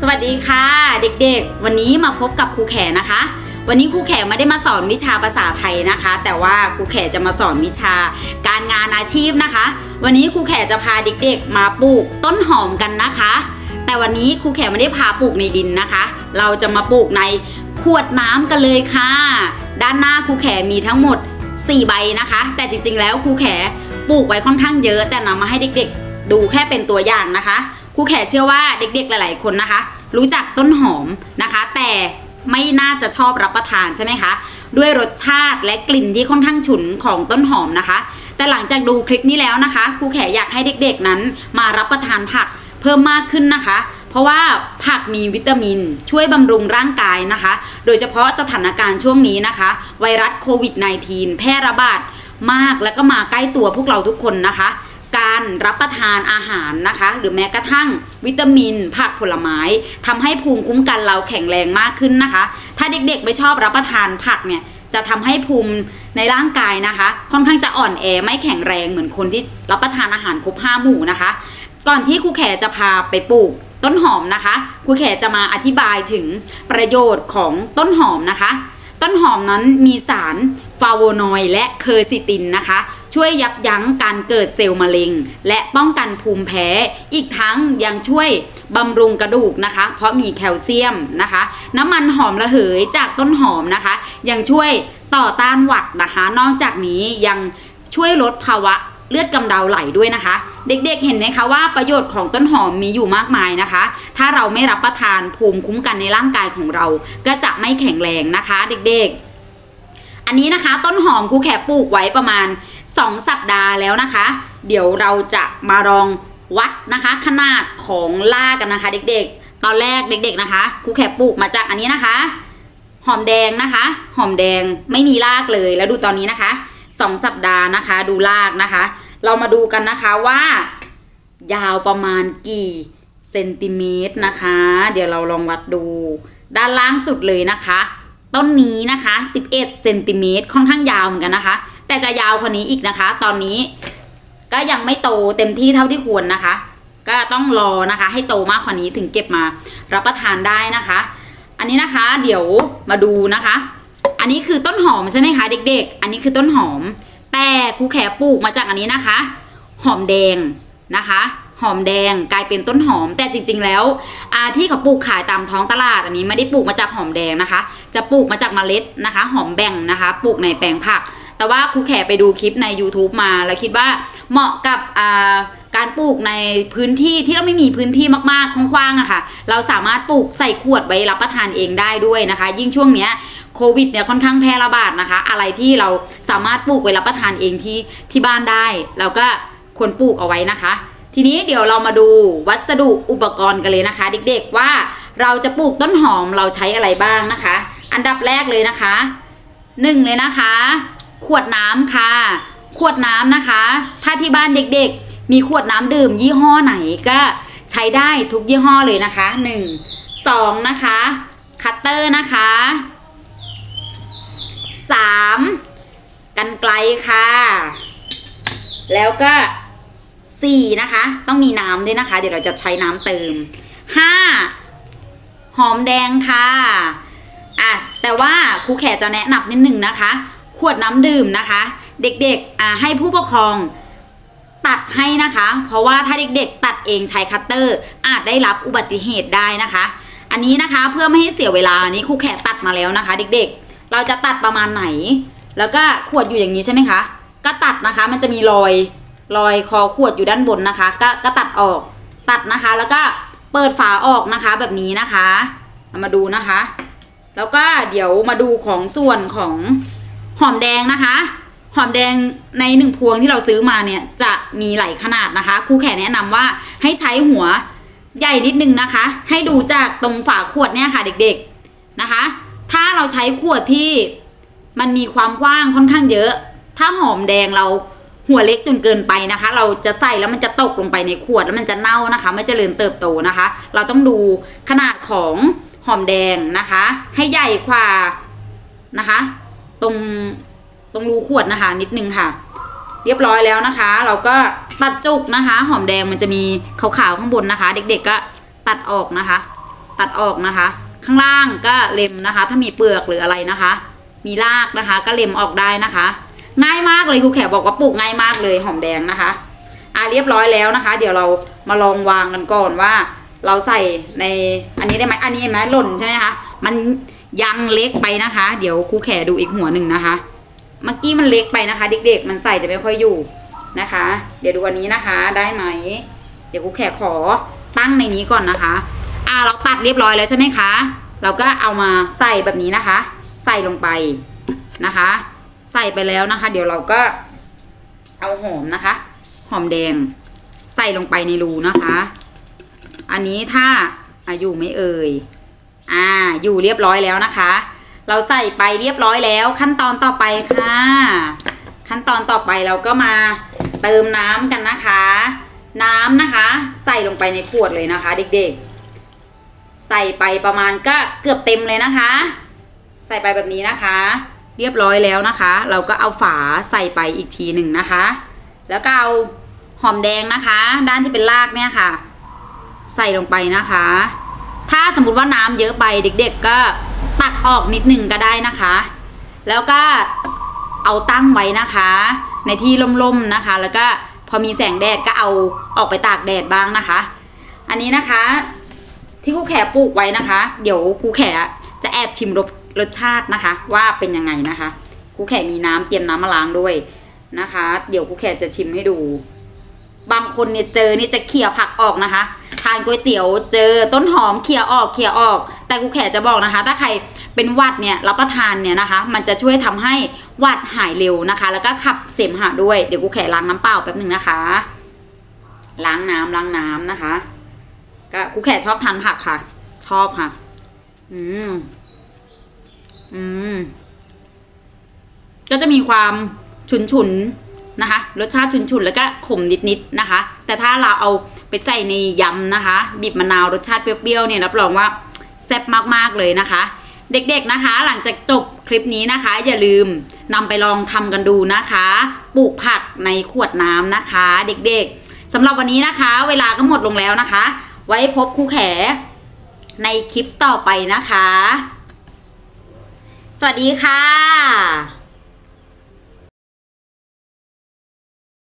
สวัสดีค่ะ เด็กๆ วันนี้มาพบกับครูแขนะคะ วันนี้ครูแขไม่ได้มาสอนวิชาภาษาไทยนะคะ แต่ว่าครูแขจะมาสอนวิชาการงานอาชีพนะคะ วันนี้ครูแขจะพาเด็กๆ มาปลูกต้นหอมกันนะคะ แต่วันนี้ครูแขไม่ได้พาปลูกในดินนะคะ เราจะมาปลูกในขวดน้ำกันเลยค่ะ ด้านหน้าครูแขมีทั้งหมด 4 ใบนะคะ แต่จริงๆแล้วครูแขปลูกไว้ค่อนข้างเยอะ แต่นำมาให้เด็กๆ ดูแค่เป็นตัวอย่างนะคะ ครูแขกเชื่อว่าเด็กๆหลาย ๆ คนนะคะ รู้จักต้นหอมนะคะ แต่ไม่น่าจะชอบรับประทานใช่ไหมคะ ด้วยรสชาติและกลิ่นที่ค่อนข้างฉุนของต้นหอมนะคะ แต่หลังจากดูคลิปนี้แล้วนะคะครูแขอยากให้เด็กๆนั้น มารับประทานผักเพิ่มมากขึ้นนะคะ เพราะว่าผักมีวิตามิน ช่วยบำรุงร่างกายนะคะ โดยเฉพาะสถานการณ์ช่วงนี้นะคะ ไวรัสโควิด -19 แพร่ระบาดมากแล้วก็มาใกล้ตัวพวกเราทุกคนนะคะ การรับประทานอาหารนะคะ หรือแม้กระทั่งวิตามิน ผักผลไม้ทำให้ภูมิคุ้มกันเราแข็งแรงมากขึ้นนะคะ ถ้าเด็กๆไม่ชอบรับประทานผักเนี่ยจะทำให้ภูมิในร่างกายนะคะ ค่อนข้างจะอ่อนแอไม่แข็งแรงเหมือนคนที่รับประทานอาหารครบห้าหมู่นะคะ ก่อนที่ครูแขจะพาไปปลูกต้นหอมนะคะครูแขจะมาอธิบายถึงประโยชน์ของต้นหอมนะคะ ต้นหอมนั้นมีสารฟาโวนอยด์และเคอร์ซิตินนะคะ ช่วยยับยั้งการเกิดเซลล์มะเร็ง และป้องกันภูมิแพ้ อีกทั้งยังช่วยบำรุงกระดูกนะคะ เพราะมีแคลเซียมนะคะ น้ำมันหอมระเหยจากต้นหอมนะคะ ยังช่วยต่อต้านหวัดนะคะ นอกจากนี้ยังช่วยลดภาวะ เลือดกำเดาไหลด้วยนะคะ เด็กๆเห็นไหมคะว่าประโยชน์ของต้นหอมมีอยู่มากมายนะคะ ถ้าเราไม่รับประทานภูมิคุ้มกันในร่างกายของเรา ก็จะไม่แข็งแรงนะคะ เด็กๆ อันนี้นะคะต้นหอมครูแขปลูกไว้ประมาณ 2 สัปดาห์แล้วนะคะ เดี๋ยวเราจะมาลองวัดนะคะ ขนาดของล่ากกันนะคะ เด็กๆ ตอนแรกเด็ก ๆนะคะครูแขปลูกมาจากอันนี้นะคะ หอมแดงนะคะ หอมแดงไม่มีรากเลยแล้วดูตอนนี้นะคะ สองสัปดาห์นะคะ ดูรากนะคะ เรามาดูกันนะคะว่า ยาวประมาณกี่เซนติเมตรนะคะ เดี๋ยวเราลองวัดดู ด้านล่างสุดเลยนะคะ ต้นนี้นะคะ 11เซนติเมตรค่อนข้างยาวเหมือนกันนะคะ แต่จะยาวกว่านี้อีกนะคะ ตอนนี้ก็ยังไม่โตเต็มที่เท่าที่ควรนะคะ ก็ต้องรอนะคะ ให้โตมากกว่านี้ถึงเก็บมา รับประทานได้นะคะ อันนี้นะคะเดี๋ยวมาดูนะคะ อันนี้คือต้นหอมใช่ไหมคะเด็ก ๆ อันนี้คือต้นหอม แต่ครูแขปลูกมาจากอันนี้นะคะ หอมแดงนะคะ หอมแดงกลายเป็นต้นหอม แต่จริง ๆ แล้วอาที่เขาปลูกขายตามท้องตลาดอันนี้ไม่ได้ปลูกมาจากหอมแดงนะคะ จะปลูกมาจากเมล็ดนะคะ หอมแบ่งนะคะปลูกในแปลงผัก แต่ว่าครูแขไปดูคลิปใน YouTube มาแล้วคิดว่าเหมาะกับการปลูกในพื้นที่ที่เราไม่มีพื้นที่มากๆกว้างๆอะค่ะ เราสามารถปลูกใส่ขวดไว้รับประทานเองได้ด้วยนะคะ ยิ่งช่วงเนี้ย โควิดเนี่ยค่อนข้างแพร่ระบาดนะคะ อะไรที่เราสามารถปลูกไว้รับประทานเองที่ที่บ้านได้เราก็ควรปลูกเอาไว้นะคะ ทีนี้เดี๋ยวเรามาดูวัสดุอุปกรณ์กันเลยนะคะ เด็กๆว่าเราจะปลูกต้นหอมเราใช้อะไรบ้างนะคะ อันดับแรกเลยนะคะหนึ่งเลยนะคะ ขวดน้ำค่ะ ขวดน้ำนะคะ ถ้าที่บ้านเด็กๆ มีขวดน้ำดื่มยี่ห้อไหนก็ใช้ได้ทุกยี่ห้อเลยนะคะหนึ่งสองนะคะคัตเตอร์นะคะ สามกันไกลค่ะ แล้วก็สี่นะคะ ต้องมีน้ำด้วยนะคะ เดี๋ยวเราจะใช้น้ำเติมห้าหอมแดงค่ะอะแต่ว่าครูแขจะแนะนำนิดหนึ่งนะคะ ขวดน้ำดื่มนะคะ เด็กๆอะให้ผู้ปกครองตัดให้นะคะ เพราะว่าถ้าเด็กๆ ตัดเองใช้คัตเตอร์ อาจได้รับอุบัติเหตุได้นะคะ อันนี้นะคะเพื่อไม่ให้เสียเวลานี้ครูแขตัดมาแล้วนะคะ เด็กๆ เราจะตัดประมาณไหน แล้วก็ขวดอยู่อย่างนี้ใช่ไหมคะ ก็ตัดนะคะ มันจะมีรอยรอยคอขวดอยู่ด้านบนนะคะ ก็ก็ตัดออก ตัดนะคะ แล้วก็เปิดฝาออกนะคะแบบนี้นะคะามาดูนะคะ แล้วก็เดี๋ยวมาดูของส่วนของหอมแดงนะคะ หอมแดงในหนึ่งพวงที่เราซื้อมาเนี่ยจะมีหลายขนาดนะคะครูแขแนะนำว่าให้ใช้หัวใหญ่นิดนึงนะคะ ให้ดูจากตรงฝาขวดเนี่ยค่ะเด็กๆนะคะ ถ้าเราใช้ขวดที่มันมีความกว้างค่อนข้างเยอะ ถ้าหอมแดงเราหัวเล็กจนเกินไปนะคะ เราจะใส่แล้วมันจะตกลงไปในขวดแล้วมันจะเน่านะคะ ไม่เจริญเติบโตนะคะ เราต้องดูขนาดของหอมแดงนะคะ ให้ใหญ่กว่านะคะ ตรงตรงรูขวดนะคะ นิดนึงค่ะ เรียบร้อยแล้วนะคะ เราก็ตัดจุกนะคะ หอมแดงมันจะมีขาวๆข้างบนนะคะ เด็กๆก็ตัดออกนะคะ ตัดออกนะคะ ข้างล่างก็เล็มนะคะ ถ้ามีเปลือกหรืออะไรนะคะ มีรากนะคะ ก็เล็มออกได้นะคะ ง่ายมากเลยครูแขกบอกว่าปลูกง่ายมากเลยหอมแดงนะคะอะเรียบร้อยแล้วนะคะ เดี๋ยวเรามาลองวางกันก่อนว่า เราใส่ในอันนี้ได้ไหมอันนี้ไหมหล่นใช่ไหมคะมันยังเล็กไปนะคะ เดี๋ยวครูแขดูอีกหัวหนึ่งนะคะ เมื่อกี้มันเล็กไปนะคะ เด็กๆ มันใส่จะไม่ค่อยอยู่นะคะ เดี๋ยวดูอันนี้นะคะได้ไหม เดี๋ยวครูแขขอตั้งในนี้ก่อนนะคะ เราตัดเรียบร้อยแล้วใช่ไหมคะ เราก็เอามาใส่แบบนี้นะคะ ใส่ลงไปนะคะ ใส่ไปแล้วนะคะ เดี๋ยวเราก็เอาหอมนะคะ หอมแดง ใส่ลงไปในรูนะคะ อันนี้ถ้าอายู่ไม่เอ่ยอ่าอยู่เรียบร้อยแล้วนะคะ เราใส่ไปเรียบร้อยแล้ว ขั้นตอนต่อไปค่ะ ขั้นตอนต่อไปเราก็มาเติมน้ำกันนะคะ น้ำนะคะ ใส่ลงไปในขวดเลยนะคะ เด็กๆ ใส่ไปประมาณก็เกือบเต็มเลยนะคะ ใส่ไปแบบนี้นะคะ เรียบร้อยแล้วนะคะ เราก็เอาฝาใส่ไปอีกทีหนึ่งนะคะ แล้วก็เอาหอมแดงนะคะ ด้านที่เป็นรากเนี่ยค่ะ ใส่ลงไปนะคะ ถ้าสมมติว่าน้ำเยอะไปเด็ก ๆ ก็ตักออกนิดหนึ่งก็ได้นะคะ แล้วก็เอาตั้งไว้นะคะ ในที่ร่มๆนะคะ แล้วก็พอมีแสงแดดก็เอาออกไปตากแดดบ้างนะคะ อันนี้นะคะ ที่ครูแขปลูกไว้นะคะ เดี๋ยวครูแขจะแอบชิมรสรสชาตินะคะ ว่าเป็นยังไงนะคะครูแขมีน้ำเตรียมน้ำมาล้างด้วยนะคะ เดี๋ยวครูแขจะชิมให้ดู บางคนเนี่ยเจอนี่จะเขี่ยผักออกนะคะ ทานก๋วยเตี๋ยวเจอต้นหอมเขี่ยออกเขี่ยออก แต่ครูแขจะบอกนะคะ ถ้าใครเป็นหวัดเนี่ยรับประทานเนี่ยนะคะ มันจะช่วยทำให้หวัดหายเร็วนะคะ แล้วก็ขับเสมหะด้วยเดี๋ยวครูแขล้างน้ำเปล่าแป๊บหนึ่งนะคะ ล้างน้ำล้างน้ำนะคะ ก็ครูแขชอบทานผักค่ะ ชอบค่ะ อืม อืม ก็จะมีความฉุนฉุนนะคะ รสชาติฉุนฉุนแล้วก็ขมนิดๆนะคะ แต่ถ้าเราเอาไปใส่ในยำนะคะ บีบมะนาวรสชาติเปรี้ยวๆเนี่ยรับรองว่าแซ่บมากๆเลยนะคะ เด็กๆนะคะ หลังจากจบคลิปนี้นะคะ อย่าลืมนำไปลองทำกันดูนะคะปลูกผักในขวดน้ำนะคะ เด็กๆสำหรับวันนี้นะคะ เวลาก็หมดลงแล้วนะคะ ไว้พบครูแขในคลิปต่อไปนะคะ สวัสดีค่ะ